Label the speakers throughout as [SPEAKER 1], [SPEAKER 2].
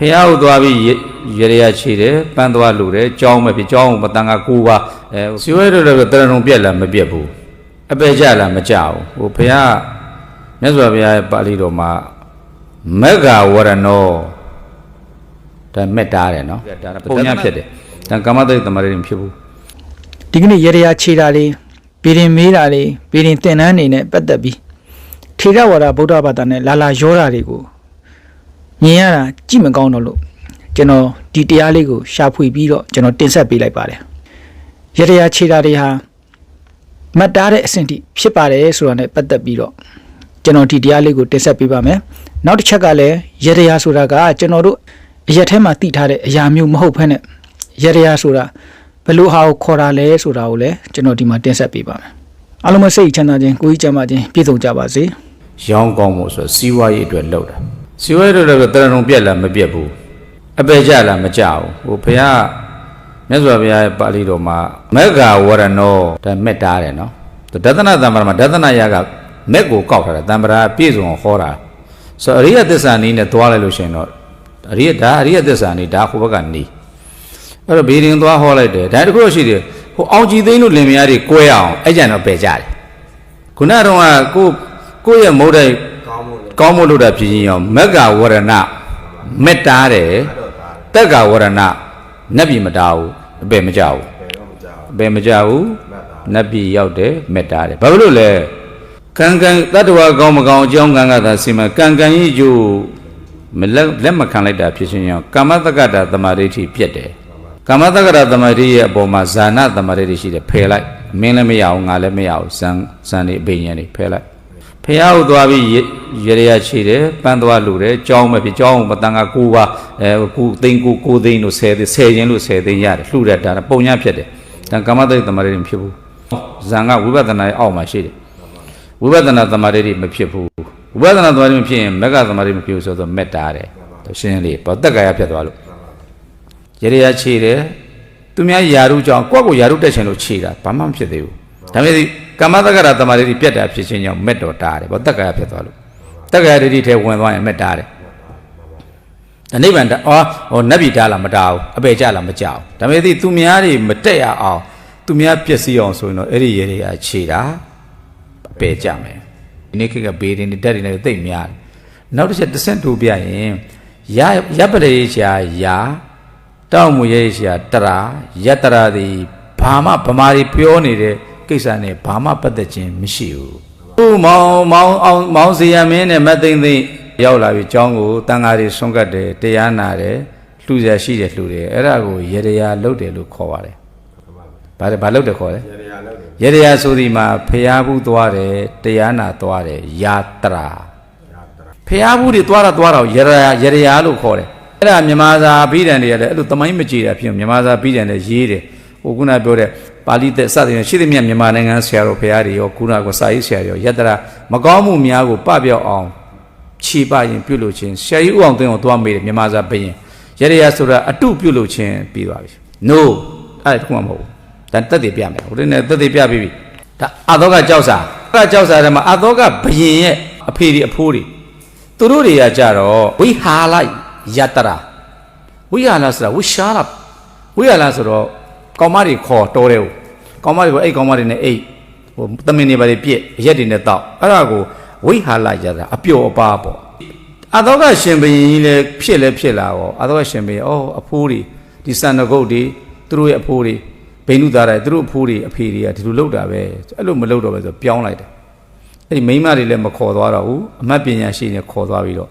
[SPEAKER 1] ဖះဟုတ်သွားပြီးရေရေရခြေတယ်ပန်းသွားလူတယ်ကြောင်းမဖြစ်ကြောင်းမတန်ကကိုပါအဲစီဝဲတို့လည်းတရဏုံပြက်လာမပြက်ဘူးအပေကြလာမကြဘူးဟိုဖះမြတ်စွာဘုရားရဲ့ပါဠိတော်မှာမဂ္ဂဝရဏောဒါမေတ္တာတယ်နော်ဒါပုံညာဖြစ်တယ်ဒါကာမတိတ်တမရိမဖြစ်ဘူး
[SPEAKER 2] ဒီကနေ့ရေရခြေတာလေးပြည်ရင်မေးတာလေးပြည်ရင်တင်နန်းနေနဲ့ပတ်သက်ပြီးထေရဝါဒဗုဒ္ဓဘာသာနဲ့လာလာရောတာတွေကို မြင်ရတာကြည့်မကောင်းတော့လို့ကျွန်တော်ဒီတရားလေးကိုရှာဖွေပြီးတော့ကျွန်တော်တင်ဆက်ပေးလိုက်ပါတယ်ရေရခြေတာတွေဟာမတ်တားတဲ့အဆင့်ထိဖြစ်ပါတယ်ဆိုတာနဲ့ပတ်သက်ပြီးတော့ကျွန်တော်ဒီတရားလေးကိုတင်ဆက်ပေးပါမယ်နောက်တစ်ချက်ကလည်းရေရဆိုတာကကျွန်တော်တို့အရက်ထဲမှာသိထားတဲ့အရာမျိုးမဟုတ်ဘဲနဲ့ရေရဆိုတာဘယ်လိုဟာကိုခေါ်တာလဲဆိုတာကိုလည်းကျွန်တော်ဒီမှာတင်ဆက်ပေးပါမယ်အားလုံးမစိတ်ချမ်းသာခြင်းကိုယ်ကြီးကျမ်းမာခြင်းပြည့်စုံကြပါစေ
[SPEAKER 1] ရောင်းကောင်းဖို့ဆိုစီးပွားရေးအတွက်လုပ်တာ စီးပွားရေးအတွက်လည်းတရဏုံပြက်လာမပြက်ဘူးအပေကြလာမကြဘူးဟိုဘုရားမြတ်စွာဘုရားရဲ့ပါဠိတော်မှာမဂ္ဂဝရဏောဒါမေတ္တာတယ်နော်ဒသနတံပရမှာဒသနယကမက်ကိုကောက်ထားတယ်တံပရာပြည့်စုံအောင်ဟောတာဆိုအရိယသစ္စာနီးနဲ့သွားလိုက်လို့ရှိရင်တော့အရိယဒါအရိယသစ္စာနီးဒါဟိုဘက်ကနီးအဲ့တော့ဘေးရင်သွားဟောလိုက်တယ်ဒါတခုတော့ရှိတယ်ဟိုအောင်ကြည်သိန်းတို့လင်မယားတွေကွဲအောင်အဲ့ကြံတော့ပယ်ကြတယ်ခုနကတော့ကကိုကိုယ့်ရဲ့မုဒ္ဒိကော င်းမှုလို့တာဖြစ်ရင်ရောမက္ကဝရဏမေတ္တာတယ်တက္ကဝရဏနတ်ပြည်မတားဘူးအပယ်မကြဘူးအပယ်မကြဘူးနတ်ပြည်ရောက်တယ်မေတ္တာတယ်ဘာဖြစ်လို့လဲကံကံတတ္တဝါကောင်းမကောင်းအကြောင်းကံကသာစီမံကံကံကြီးကျိုးမလက်လက်မခံလိုက်တာဖြစ်ခြင်းကြောင့်ကာမတက္ကတာတမာဒိဋ္ဌိပြက်တယ်ကာမတက္ကတာတမာဒိဋ္ဌိရဲ့အပေါ်မှာဇာနာတမာဒိဋ္ဌိရှိတယ်ဖယ်လိုက်မင်းလည်းမရအောင်ငါလည်းမရအောင်ဇန်ဇန်နေအဘိညာဉ်နေဖယ်လိုက် ဖះဟုတ်သွားပြီးရေရရခြေတယ်ပန်းသွားလူတယ်ကြောင်းမဖြစ်ကြောင်းမတန်ကကိုပါအဲကိုသိန်းကိုကိုသိန်းလို့10သိန်း10ချင်းလို့10သိန်းရတယ်လှူတဲ့ဒါပုံညာဖြစ်တယ်ဒါကာမတိတ်တမာရိမဖြစ်ဘူးဇံကဝိပဿနာရဲ့အောက်မှာရှိတယ်ဝိပဿနာတမာရိမဖြစ်ဘူးဝိပဿနာတမာရိမဖြစ်ရင်မက္ကတမာရိမဖြစ်ဘူးဆိုတော့မေတ္တာတယ်ရှင်းလေးပေါ့တက်ကာယဖြစ်သွားလို့ရေရရခြေတယ်သူများယာရုကြောင့်ကိုယ့်ကိုယာရုတက်ချင်လို့ခြေတာဘာမှမဖြစ်သေးဘူးဒါပေမဲ့ ကာမတက္ကရာတမာရိပြတ်တာဖြစ်ခြင်းကြောင့်မက်တော်တားတယ်ပေါ့တက်ကာယဖြစ်သွားလို့တက်ကာယဒိဋ္ဌိထဲဝင်သွားရင်မက်တားတယ်အနိဗ္ဗာန်အော်ဟိုနတ်ပြည်တားလာမတားဘူးအပေကြလာမကြောက်ဒါပေမဲ့သူများတွေမတက်ရအောင်သူများပျက်စီးအောင်ဆိုရင်တော့အဲ့ဒီရေတွေကခြေတာအပေကြမယ်ဒီနေ့ခေတ်ကဘေးတွေနဲ့တက်တွေနဲ့သိမ့်များတယ်နောက်တစ်ချက်တစ်ဆင့်တူပြရင်ရရပရေရှာယာတောက်မူရေရှာတရာယတရာဒီဘာမှဗမာတွေပြောနေတဲ့ ကိစ္စနဲ့ဘာမှပတ်သက်ခြင်းမရှိဘူးသူမောင်မောင်အောင်မောင်စီယမင်းနဲ့မသိမ့်သိမ့်ရောက်လာပြီကျောင်းကိုတန်ဃာတွေဆွန့်ကတ်တယ်တရားနာတယ်လှူရရှိတယ်လှူတယ်အဲ့ဒါကိုရေရရာလုတ်တယ်လို့ခေါ်ပါတယ်ဘာလဲဘာလုတ်တယ်ခေါ်လဲရေရရာဆိုဒီမှာဖျားဘူးသွားတယ်တရားနာသွားတယ်ယာတရာဖျားဘူးတွေသွားတာသွားတော့ရေရရာရေရရာလို့ခေါ်တယ်အဲ့ဒါမြန်မာစာဘိဒံတွေကလည်းအဲ့လိုတမိုင်းမကြည့်တာဖြစ်မြန်မာစာဘိဒံလည်းရေးတယ်ဟိုခုနပြောတဲ့ ပါဠိသက်စသဖြင့်ရှိသမျှမြန်မာနိုင်ငံဆရာတော်ဖရာတွေရောခုနကစာရေးဆရာတွေရောယတရာမကောင်းမှုများကိုပပြောက်အောင်ခြေပရင်ပြုလို့ချင်းဆရာကြီးဥအောင်သိန်းကိုသွားမေးတယ်မြန်မာစာဘရင်ရရရဆိုတာအတုပြုလို့ချင်းပြီးသွားပြီ no အဲ့ဒါတခုမှမဟုတ်ဘူးဒါတက်တည်ပြမယ်ဟိုတည်းနဲ့တက်တည်ပြပြီးပြီဒါအသောကကြောက်စာအသောကကြောက်စာထဲမှာအသောကဘရင်ရဲ့အဖေတွေအဖိုးတွေသူတို့တွေကကြတော့ဝိဟာလယတရာဝိဟာလဆိုတာဝိရှာလဝိဟာလဆိုတော့ ကောင်မတွေခေါ်တော်တယ်ကောင်မတွေကိုအဲ့ကောင်မတွေနဲ့အိတ်ဟိုတမင်တွေပါတွေပြည့်ရက်တွေနဲ့တောက်အဲ့ဒါကိုဝိဟာလယတရာအပျော်အပါပေါ့အသောကရှင်ဘရင်ကြီးလည်းဖြစ်လည်းဖြစ်လာရောအသောကရှင်ဘရင်အော်အဖိုးတွေဒီစန္ဒဂုတ်တွေသူတို့ရဲ့အဖိုးတွေဘိန္ဒုသားတွေသူတို့အဖိုးတွေအဖေတွေကဒီလိုလုပ်တာပဲအဲ့လိုမလုပ်တော့ပဲဆိုပြောင်းလိုက်တယ်အဲ့ဒီမိန်းမတွေလည်းမခေါ်သွားတော့ဘူးအမတ်ပညာရှိနေခေါ်သွားပြီးတော့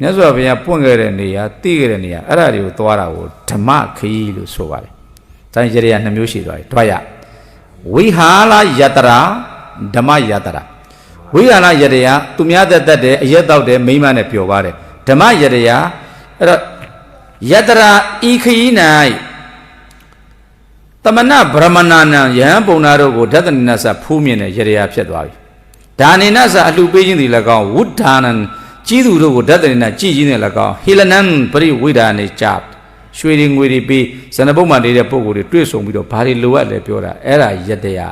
[SPEAKER 1] မြတ်စွာဘုရားပွင့်ခဲ့တဲ့နေရာသိခဲ့တဲ့နေရာအဲ့ဒါတွေကိုသွားတာကိုဓမ္မခရီးလို့ဆိုပါတယ်။ ဒါရရနှမျိုးရှိသွားပြီ။တွားရဝိဟာလယတရာဓမ္မယတရာဝိဟာလယတရာသူများသက်သက်တယ်အရက်တော့တယ်မိမနဲ့ပျော်ပါတယ်ဓမ္မယတရာအဲ့တော့ယတရာဤခရီး၌တမနဗြဟ္မဏနံယဟန်ပုံနာတို့ကိုဒသနိနသဖူးမြင်တဲ့ယတရာဖြစ်သွားပြီ။ဒါနိနသအလှပေးခြင်းဒီ၎င်းဝုဒ္ဓာနံကြီးသူတို့ကိုဓာတ်တရဏကြည်ကြီးနဲ့၎င်းဟေလနံပရိဝိဒါနေကြ ရွှေတွေငွေတွေပြီးဇနပုတ်မှနေတဲ့ပုံကိုယ်တွေတွေ့ဆုံပြီးတော့ဘာတွေလိုအပ်လဲပြောတာအဲ့ဒါယတ္တရာ